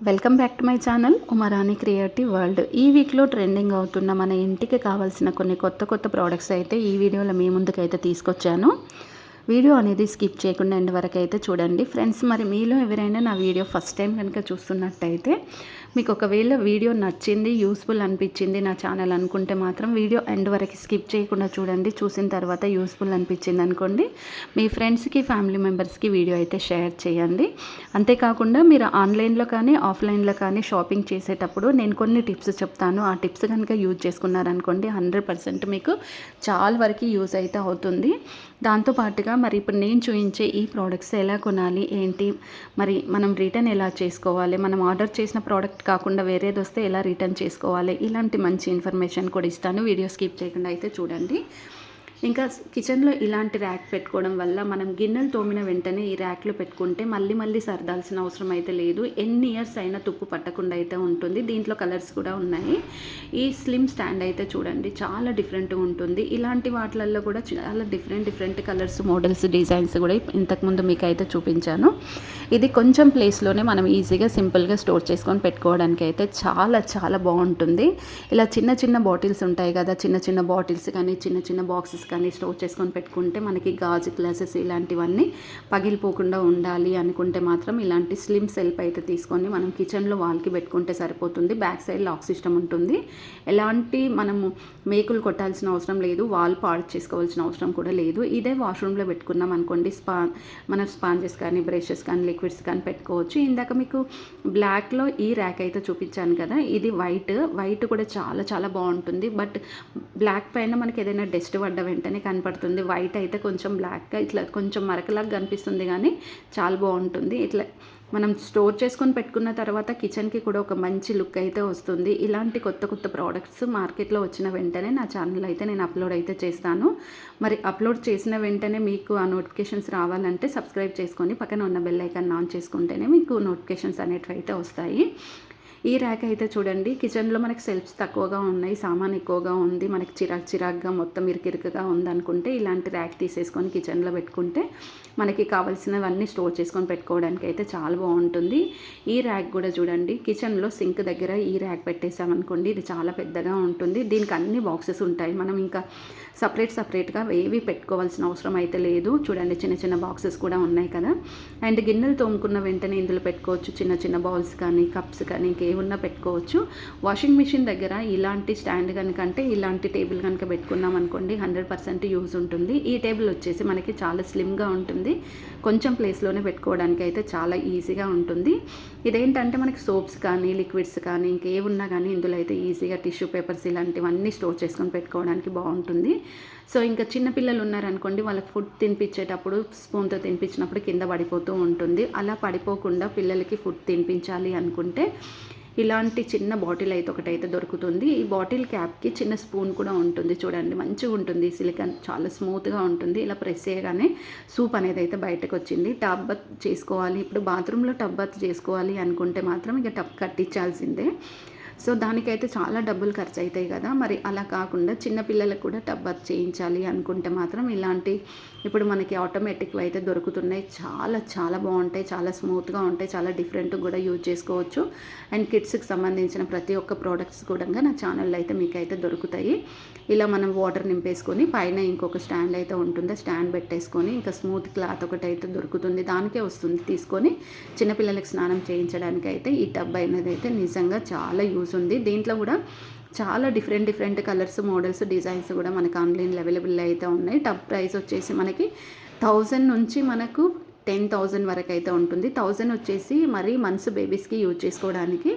Welcome back to my channel Umarani creative world ఈ వీక్లో trending అవుతున్న మన ఇంటికి కావాల్సిన కొన్ని కొత్త కొత్త ప్రోడక్ట్స్ అయితే ఈ వీడియోలో మీ ముందుకైతే తీసుకొచ్చాను. వీడియో అనేది స్కిప్ చేయకుండా ఎండ్ వరకు అయితే చూడండి. ఫ్రెండ్స్ మరి మీలో ఎవరైనా నా వీడియో ఫస్ట్ టైం కనుక చూస్తున్నట్టయితే మీకు ఒకవేళ వీడియో నచ్చింది యూస్ఫుల్ అనిపించింది నా ఛానల్ అనుకుంటే మాత్రం వీడియో ఎండ్ వరకు స్కిప్ చేయకుండా చూడండి. చూసిన తర్వాత యూస్ఫుల్ అనిపించింది అనుకోండి మీ ఫ్రెండ్స్కి ఫ్యామిలీ మెంబర్స్కి వీడియో అయితే షేర్ చేయండి. అంతేకాకుండా మీరు ఆన్లైన్లో కానీ ఆఫ్లైన్లో కానీ షాపింగ్ చేసేటప్పుడు నేను కొన్ని టిప్స్ చెప్తాను. ఆ టిప్స్ కనుక యూజ్ చేసుకున్నారనుకోండి హండ్రెడ్ పర్సెంట్ మీకు చాలా వరకు యూజ్ అయితే అవుతుంది. దాంతోపాటుగా మరి ఇప్పుడు నేను చూపించే ఈ ప్రోడక్ట్స్ ఎలా కొనాలి ఏంటి మరి మనం రిటర్న్ ఎలా చేసుకోవాలి మనం ఆర్డర్ చేసిన ప్రోడక్ట్ కాకుండా వేరేది వస్తే ఎలా రిటర్న్ చేసుకోవాలి ఇలాంటి మంచి ఇన్ఫర్మేషన్ కూడా ఇస్తాను. వీడియో స్కిప్ చేయకుండా అయితే చూడండి. ఇంకా కిచెన్లో ఇలాంటి ర్యాక్ పెట్టుకోవడం వల్ల మనం గిన్నెలు తోమిన వెంటనే ఈ ర్యాక్లో పెట్టుకుంటే మళ్ళీ మళ్ళీ సర్దాల్సిన అవసరం అయితే లేదు. ఎన్ని ఇయర్స్ అయినా తుప్పు పట్టకుండా అయితే ఉంటుంది. దీంట్లో కలర్స్ కూడా ఉన్నాయి. ఈ స్లిమ్ స్టాండ్ అయితే చూడండి చాలా డిఫరెంట్గా ఉంటుంది. ఇలాంటి వాటిలలో కూడా చాలా different different colours models designs కూడా ఇంతకుముందు మీకు అయితే చూపించాను. ఇది కొంచెం ప్లేస్లోనే మనం ఈజీగా సింపుల్గా స్టోర్ చేసుకొని పెట్టుకోవడానికి అయితే చాలా చాలా బాగుంటుంది. ఇలా చిన్న చిన్న బాటిల్స్ ఉంటాయి కదా చిన్న చిన్న బాటిల్స్ కానీ చిన్న చిన్న బాక్సెస్ కానీ స్టోర్ చేసుకొని పెట్టుకుంటే మనకి గాజు గ్లాసెస్ ఇలాంటివన్నీ పగిలిపోకుండా ఉండాలి అనుకుంటే మాత్రం ఇలాంటి స్లిమ్ సెల్ఫ్ అయితే తీసుకొని మనం కిచెన్లో వాల్కి పెట్టుకుంటే సరిపోతుంది. బ్యాక్ సైడ్ లాక్ సిస్టమ్ ఉంటుంది. ఎలాంటి మనము మేకులు కొట్టాల్సిన అవసరం లేదు. వాల్ పాడు చేసుకోవాల్సిన అవసరం కూడా లేదు. ఇదే వాష్రూమ్లో పెట్టుకున్నాం అనుకోండి. స్పా మన స్పాంజెస్ కానీ బ్రషెస్ కానీ లిక్విడ్స్ కానీ పెట్టుకోవచ్చు. ఇందాక మీకు బ్లాక్లో ఈ ర్యాక్ అయితే చూపించాను కదా. ఇది వైట్. వైట్ కూడా చాలా చాలా బాగుంటుంది. బట్ బ్లాక్ పైన మనకి ఏదైనా డస్ట్ పడ్డ వెంటనే కనపడుతుంది. వైట్ అయితే కొంచెం బ్లాక్గా ఇట్లా కొంచెం మరకలాగా కనిపిస్తుంది కానీ చాలా బాగుంటుంది. ఇట్లా మనం స్టోర్ చేసుకొని పెట్టుకున్న తర్వాత కిచెన్కి కూడా ఒక మంచి లుక్ అయితే వస్తుంది. ఇలాంటి కొత్త కొత్త ప్రోడక్ట్స్ మార్కెట్లో వచ్చిన వెంటనే నా ఛానల్ అయితే నేను అప్లోడ్ అయితే చేస్తాను. మరి అప్లోడ్ చేసిన వెంటనే మీకు ఆ నోటిఫికేషన్స్ రావాలంటే సబ్స్క్రైబ్ చేసుకొని పక్కన ఉన్న బెల్ ఐకాన్ ఆన్ చేసుకుంటేనే మీకు నోటిఫికేషన్స్ అనేటివి అయితే వస్తాయి. ఈ ర్యాక్ అయితే చూడండి కిచెన్లో మనకి సెల్ఫ్స్ తక్కువగా ఉన్నాయి సామాన్ ఎక్కువగా ఉంది మనకి చిరాక్ చిరాక్గా మొత్తం ఇరికిరికగా ఉందనుకుంటే ఇలాంటి ర్యాక్ తీసేసుకొని కిచెన్లో పెట్టుకుంటే మనకి కావాల్సినవన్నీ స్టోర్ చేసుకొని పెట్టుకోవడానికి అయితే చాలా బాగుంటుంది. ఈ ర్యాక్ కూడా చూడండి కిచెన్లో సింక్ దగ్గర ఈ ర్యాక్ పెట్టేసామనుకోండి ఇది చాలా పెద్దగా ఉంటుంది. దీనికి అన్ని బాక్సెస్ ఉంటాయి మనం ఇంకా సపరేట్ సపరేట్గా ఏవి పెట్టుకోవాల్సిన అవసరం అయితే లేదు. చూడండి చిన్న చిన్న బాక్సెస్ కూడా ఉన్నాయి కదా. అండ్ గిన్నెలు తోముకున్న వెంటనే ఇందులో పెట్టుకోవచ్చు చిన్న చిన్న బౌల్స్ కానీ కప్స్ కానీ ఉన్న పెట్టుకోవచ్చు. వాషింగ్ మిషన్ దగ్గర ఇలాంటి స్టాండ్ కనుక అంటే ఇలాంటి టేబుల్ కనుక పెట్టుకున్నాం అనుకోండి హండ్రెడ్ పర్సెంట్ యూజ్ ఉంటుంది. ఈ టేబుల్ వచ్చేసి మనకి చాలా స్లిమ్గా ఉంటుంది. కొంచెం ప్లేస్లోనే పెట్టుకోవడానికి అయితే చాలా ఈజీగా ఉంటుంది. ఇదేంటంటే మనకి సోప్స్ కానీ లిక్విడ్స్ కానీ ఇంకేమున్నా కానీ ఇందులో అయితే ఈజీగా టిష్యూ పేపర్స్ ఇలాంటివన్నీ స్టోర్ చేసుకొని పెట్టుకోవడానికి బాగుంటుంది. సో ఇంకా చిన్నపిల్లలు ఉన్నారనుకోండి వాళ్ళకి ఫుడ్ తినిపించేటప్పుడు స్పూన్తో తినిపించినప్పుడు కింద పడిపోతూ ఉంటుంది. అలా పడిపోకుండా పిల్లలకి ఫుడ్ తినిపించాలి అనుకుంటే ఇలాంటి చిన్న బాటిల్ అయితే ఒకటైతే దొరుకుతుంది. ఈ బాటిల్ క్యాప్కి చిన్న స్పూన్ కూడా ఉంటుంది. చూడండి మంచిగా ఉంటుంది. సిలికాన్ చాలా స్మూత్గా ఉంటుంది. ఇలా ప్రెస్ చేయగానే సూప్ అనేది అయితే బయటకు వచ్చింది. టబ్ బత్ చేసుకోవాలి. ఇప్పుడు బాత్రూంలో టబ్ బత్ చేసుకోవాలి అనుకుంటే మాత్రం ఇక టబ్ కట్టించాల్సిందే. సో దానికైతే చాలా డబ్బులు ఖర్చు అవుతాయి కదా. మరి అలా కాకుండా చిన్నపిల్లలకు కూడా టబ్ చేయించాలి అనుకుంటే మాత్రం ఇలాంటి ఇప్పుడు మనకి ఆటోమేటిక్వి అయితే దొరుకుతున్నాయి. చాలా చాలా బాగుంటాయి. చాలా స్మూత్గా ఉంటాయి. చాలా డిఫరెంట్ కూడా యూజ్ చేసుకోవచ్చు. అండ్ కిడ్స్కి సంబంధించిన ప్రతి ఒక్క ప్రోడక్ట్స్ కూడా నా ఛానల్లో అయితే మీకు అయితే దొరుకుతాయి. ఇలా మనం వాటర్ నింపేసుకొని పైన ఇంకొక స్టాండ్ అయితే ఉంటుంది. స్టాండ్ పెట్టేసుకొని ఇంకా స్మూత్ క్లాత్ ఒకటి అయితే దొరుకుతుంది. దానికే వస్తుంది. తీసుకొని చిన్నపిల్లలకి స్నానం చేయించడానికి అయితే ఈ టబ్ అనేది అయితే నిజంగా చాలా యూజ్ ఉంది దీంట్లో కూడా చాలా different different colours models designs కూడా మనకు ఆన్లైన్లో అవైలబుల్ అయితే ఉన్నాయి. టబ్ ప్రైస్ వచ్చేసి మనకి థౌజండ్ నుంచి మనకు టెన్ థౌజండ్ వరకు అయితే ఉంటుంది. థౌజండ్ వచ్చేసి మరీ మంత్స్ బేబీస్కి యూజ్ చేసుకోవడానికి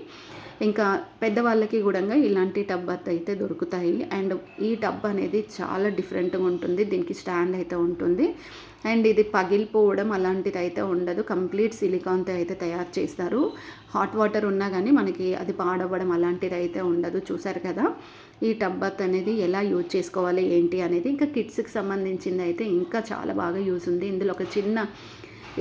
ఇంకా పెద్దవాళ్ళకి కూడా ఇలాంటి టబ్ అయితే దొరుకుతాయి. అండ్ ఈ టబ్ అనేది చాలా డిఫరెంట్గా ఉంటుంది. దీనికి స్టాండ్ అయితే ఉంటుంది. అండ్ ఇది పగిలిపోవడం అలాంటిది అయితే ఉండదు. కంప్లీట్ సిలికాన్తో అయితే తయారు చేస్తారు. హాట్ వాటర్ ఉన్నా కానీ మనకి అది పాడవ్వడం అలాంటిది అయితే ఉండదు. చూసారు కదా? ఈ టబ్బత్ అనేది ఎలా యూజ్ చేసుకోవాలి? ఏంటి అనేది ఇంకా కిడ్స్కి సంబంధించింది అయితే ఇంకా చాలా బాగా యూజ్ ఉంది. ఇందులో ఒక చిన్న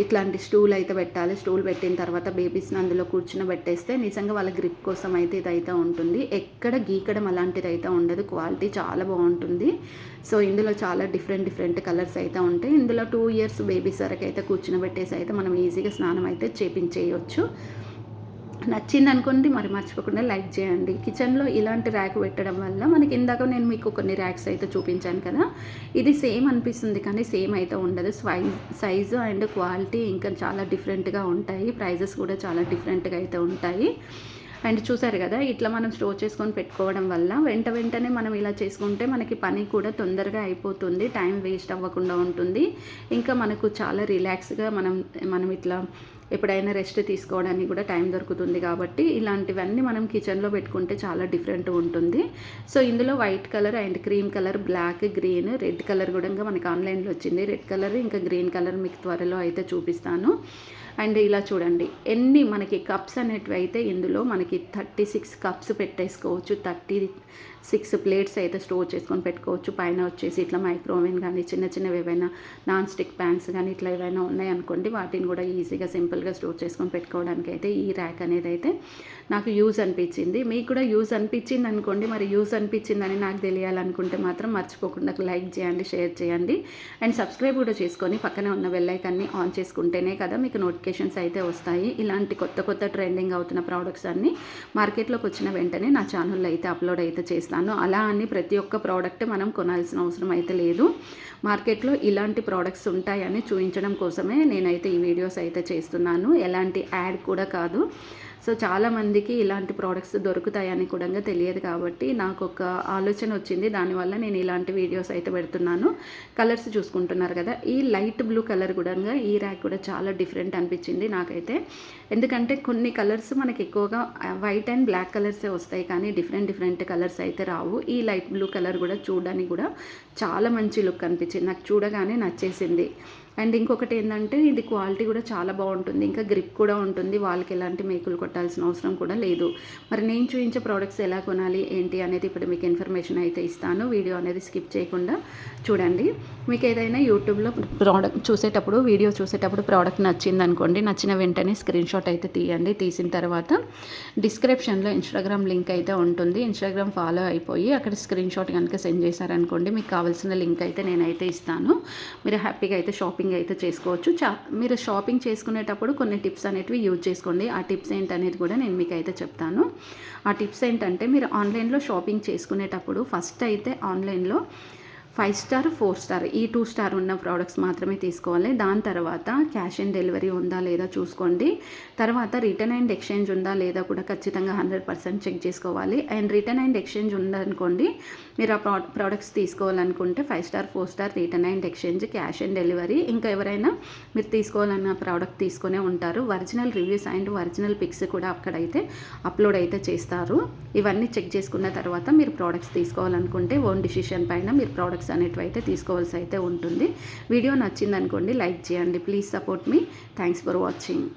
ఇట్లాంటి స్టూల్ అయితే పెట్టాలి. స్టూల్ పెట్టిన తర్వాత బేబీస్ని అందులో కూర్చుని పెట్టేస్తే నిజంగా వాళ్ళ గ్రిప్ కోసం అయితే ఇదైతే ఉంటుంది. ఎక్కడ గీకడం అలాంటిది అయితే ఉండదు. క్వాలిటీ చాలా బాగుంటుంది. సో ఇందులో చాలా డిఫరెంట్ డిఫరెంట్ కలర్స్ అయితే ఉంటాయి. ఇందులో టూ ఇయర్స్ బేబీస్ వరకు అయితే కూర్చుని పెట్టేసి అయితే మనం ఈజీగా స్నానం అయితే చేపించేయచ్చు. నచ్చింది అనుకోండి మరి మర్చిపోకుండా లైక్ చేయండి. కిచెన్లో ఇలాంటి ర్యాక్ పెట్టడం వల్ల మనకి ఇందాక నేను మీకు కొన్ని ర్యాక్స్ అయితే చూపించాను కదా ఇది సేమ్ అనిపిస్తుంది కానీ సేమ్ అయితే ఉండదు. సైజ్ సైజు అండ్ క్వాలిటీ ఇంకా చాలా డిఫరెంట్గా ఉంటాయి. ప్రైజెస్ కూడా చాలా డిఫరెంట్గా అయితే ఉంటాయి. అండ్ చూసారు కదా ఇట్లా మనం స్టోర్ చేసుకొని పెట్టుకోవడం వల్ల వెంట వెంటనే మనం ఇలా చేసుకుంటే మనకి పని కూడా తొందరగా అయిపోతుంది టైం వేస్ట్ అవ్వకుండా ఉంటుంది. ఇంకా మనకు చాలా రిలాక్స్గా మనం మనం ఇట్లా ఎప్పుడైనా రెస్ట్ తీసుకోవడానికి కూడా టైం దొరుకుతుంది కాబట్టి ఇలాంటివన్నీ మనం కిచెన్లో పెట్టుకుంటే చాలా డిఫరెంట్ ఉంటుంది. సో ఇందులో white colour and cream colour black green red colour కూడా మనకి ఆన్లైన్లో వచ్చింది. రెడ్ కలర్ ఇంకా గ్రీన్ కలర్ మీకు త్వరలో అయితే చూపిస్తాను. అండ్ ఇలా చూడండి ఎన్ని మనకి కప్స్ అనేటివి అయితే ఇందులో మనకి థర్టీ సిక్స్ కప్స్ పెట్టేసుకోవచ్చు. థర్టీ సిక్స్ ప్లేట్స్ అయితే స్టోర్ చేసుకొని పెట్టుకోవచ్చు. పైన వచ్చేసి ఇట్లా మైక్రోవెన్ కానీ చిన్న చిన్నవి ఏవైనా నాన్ స్టిక్ ప్యాన్స్ కానీ ఇట్లా ఏవైనా ఉన్నాయనుకోండి వాటిని కూడా ఈజీగా సింపుల్గా స్టోర్ చేసుకొని పెట్టుకోవడానికి అయితే ఈ ర్యాక్ అనేది అయితే నాకు యూజ్ అనిపించింది. మీకు కూడా యూజ్ అనిపించింది అనుకోండి. మరి యూజ్ అనిపించిందని నాకు తెలియాలనుకుంటే మాత్రం మర్చిపోకుండా లైక్ చేయండి షేర్ చేయండి. అండ్ సబ్స్క్రైబ్ కూడా చేసుకొని పక్కనే ఉన్న బెల్లైకాన్ని ఆన్ చేసుకుంటేనే కదా మీకు నోటిఫికేషన్స్ అయితే వస్తాయి. ఇలాంటి కొత్త కొత్త ట్రెండింగ్ అవుతున్న ప్రోడక్ట్స్ అన్నీ మార్కెట్లోకి వచ్చిన వెంటనే నా ఛానల్లో అయితే అప్లోడ్ అయితే చేస్తాను. అలా అని ప్రతి ఒక్క ప్రోడక్ట్ మనం కొనాల్సిన అవసరం అయితే లేదు. మార్కెట్లో ఇలాంటి ప్రోడక్ట్స్ ఉంటాయని చూపించడం కోసమే నేనైతే ఈ వీడియోస్ అయితే చేస్తున్నాను. ఎలాంటి యాడ్ కూడా కాదు. సో చాలామందికి ఇలాంటి ప్రోడక్ట్స్ దొరుకుతాయని కూడా తెలియదు కాబట్టి నాకు ఒక ఆలోచన వచ్చింది. దానివల్ల నేను ఇలాంటి వీడియోస్ అయితే పెడుతున్నాను. కలర్స్ చూసుకుంటున్నారు కదా ఈ లైట్ బ్లూ కలర్ కూడా ఈ ర్యాక్ కూడా చాలా డిఫరెంట్ అనిపించింది నాకైతే. ఎందుకంటే కొన్ని కలర్స్ మనకి ఎక్కువగా వైట్ అండ్ బ్లాక్ కలర్సే వస్తాయి కానీ డిఫరెంట్ డిఫరెంట్ కలర్స్ అయితే రావు. ఈ లైట్ బ్లూ కలర్ కూడా చూడడానికి కూడా చాలా మంచి లుక్ అనిపించింది. నాకు చూడగానే నచ్చేసింది. అండ్ ఇంకొకటి ఏంటంటే ఇది క్వాలిటీ కూడా చాలా బాగుంటుంది. ఇంకా గ్రిప్ కూడా ఉంటుంది. వాళ్ళకి ఎలాంటి మేకులు కొట్టాల్సిన అవసరం కూడా లేదు. మరి నేను చూపించే ప్రోడక్ట్స్ ఎలా కొనాలి ఏంటి అనేది ఇప్పుడు మీకు ఇన్ఫర్మేషన్ అయితే ఇస్తాను. వీడియో అనేది స్కిప్ చేయకుండా చూడండి. మీకు ఏదైనా యూట్యూబ్లో ప్రోడక్ట్ చూసేటప్పుడు వీడియో చూసేటప్పుడు ప్రోడక్ట్ నచ్చింది అనుకోండి నచ్చిన వెంటనే స్క్రీన్ షాట్ అయితే తీయండి. తీసిన తర్వాత డిస్క్రిప్షన్లో ఇన్స్టాగ్రామ్ లింక్ అయితే ఉంటుంది. ఇన్స్టాగ్రామ్ ఫాలో అయిపోయి అక్కడ స్క్రీన్ షాట్ కనుక సెండ్ చేశారనుకోండి మీకు కావాల్సిన లింక్ అయితే నేనైతే ఇస్తాను. మీరు హ్యాపీగా అయితే షాపింగ్ అయితే చేసుకోవచ్చు. చా మీరు షాపింగ్ చేసుకునేటప్పుడు కొన్ని టిప్స్ అనేటివి యూజ్ చేసుకోండి. ఆ టిప్స్ ఏంటనేది కూడా నేను మీకు అయితే చెప్తాను. ఆ టిప్స్ ఏంటంటే మీరు ఆన్లైన్లో షాపింగ్ చేసుకునేటప్పుడు ఫస్ట్ అయితే ఆన్లైన్లో ఫైవ్ స్టార్ ఫోర్ స్టార్ ఈ టూ స్టార్ ఉన్న ప్రోడక్ట్స్ మాత్రమే తీసుకోవాలి. దాని తర్వాత క్యాష్ ఆన్ డెలివరీ ఉందా లేదా చూసుకోండి. తర్వాత రిటర్న్ అండ్ ఎక్స్చేంజ్ ఉందా లేదా కూడా ఖచ్చితంగా హండ్రెడ్ పర్సెంట్ చెక్ చేసుకోవాలి. అండ్ రిటర్న్ అండ్ ఎక్స్చేంజ్ ఉందనుకోండి మీరు ఆ ప్రోడక్ట్స్ తీసుకోవాలనుకుంటే five star four star return and exchange cash on delivery. ఇంకా ఎవరైనా మీరు తీసుకోవాలన్న ప్రోడక్ట్ తీసుకునే ఉంటారు. Original reviews and original pics కూడా అక్కడైతే అప్లోడ్ అయితే చేస్తారు. ఇవన్నీ చెక్ చేసుకున్న తర్వాత మీరు ప్రోడక్ట్స్ తీసుకోవాలనుకుంటే ఓన్ డిసిషన్ పైన మీరు ప్రోడక్ట్స్ అనేటివి అయితే తీసుకోవాల్సి అయితే ఉంటుంది. వీడియో నచ్చిందనుకోండి లైక్ చేయండి. Please support me. Thanks for watching